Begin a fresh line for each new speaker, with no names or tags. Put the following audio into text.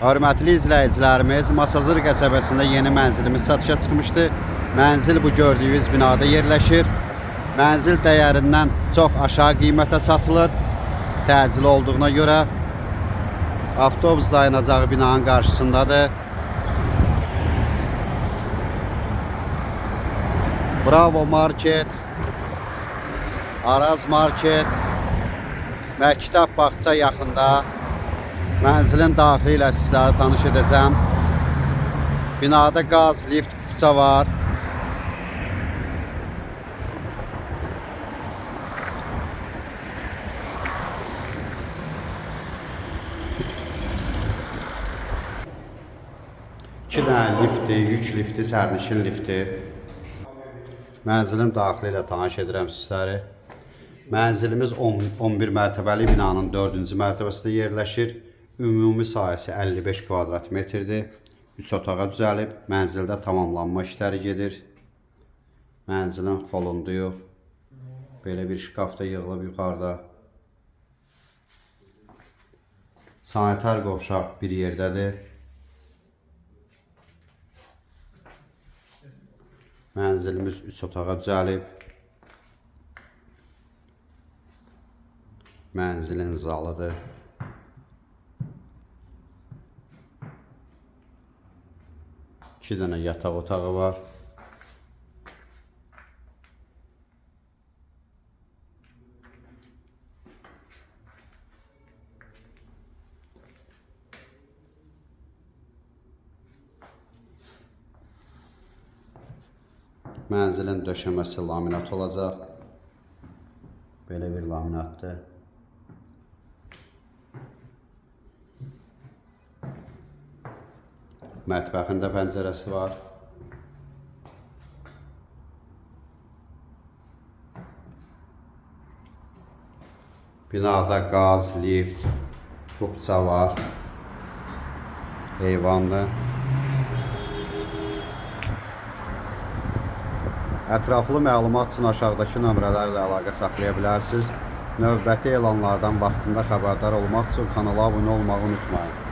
Hörmətli izləyicilərimiz, Masazır qəsəbəsində yeni mənzilimiz satışa çıxmışdı. Mənzil bu gördüyünüz binada yerləşir. Mənzil dəyərindən çox aşağı qiymətə satılır. Təcil olduğuna görə avtobus dayanacağı binanın qarşısındadır. Bravo Market, Araz Market, Məktəb bağça yaxında. Mənzilin daxili ilə sizləri tanış edəcəm. Binada qaz, lift, kupça var. İki dənə lifti, yük lifti, sərnişin lifti. Mənzilin daxili ilə tanış edirəm sizləri. Mənzilimiz 10, 11 mərtəbəli binanın 4-cü mərtəbəsində yerləşir. Ümumi sahəsi 55 kvadrat metrdir. 3 otağa düzəlib, mənzildə tamamlanma işləri gedir. Mənzilin xolunduyu belə bir şkaf da yığılıb yuxarıda. Sanitar qovşaq bir yerdədir. Mənzilimiz 3 otağa düzəlib. Mənzilin zalıdır. İki dənə yataq otağı var. Mənzilin döşəməsi laminat olacaq. Belə bir laminatdır. Mətbəxində pəncərəsi var. Binada qaz, lift, kupça var. Heyvanlı. Ətraflı məlumat üçün aşağıdakı nömrələrlə əlaqə saxlaya bilərsiniz. Növbəti elanlardan vaxtında xəbərdar olmaq üçün kanala abunə olmağı unutmayın.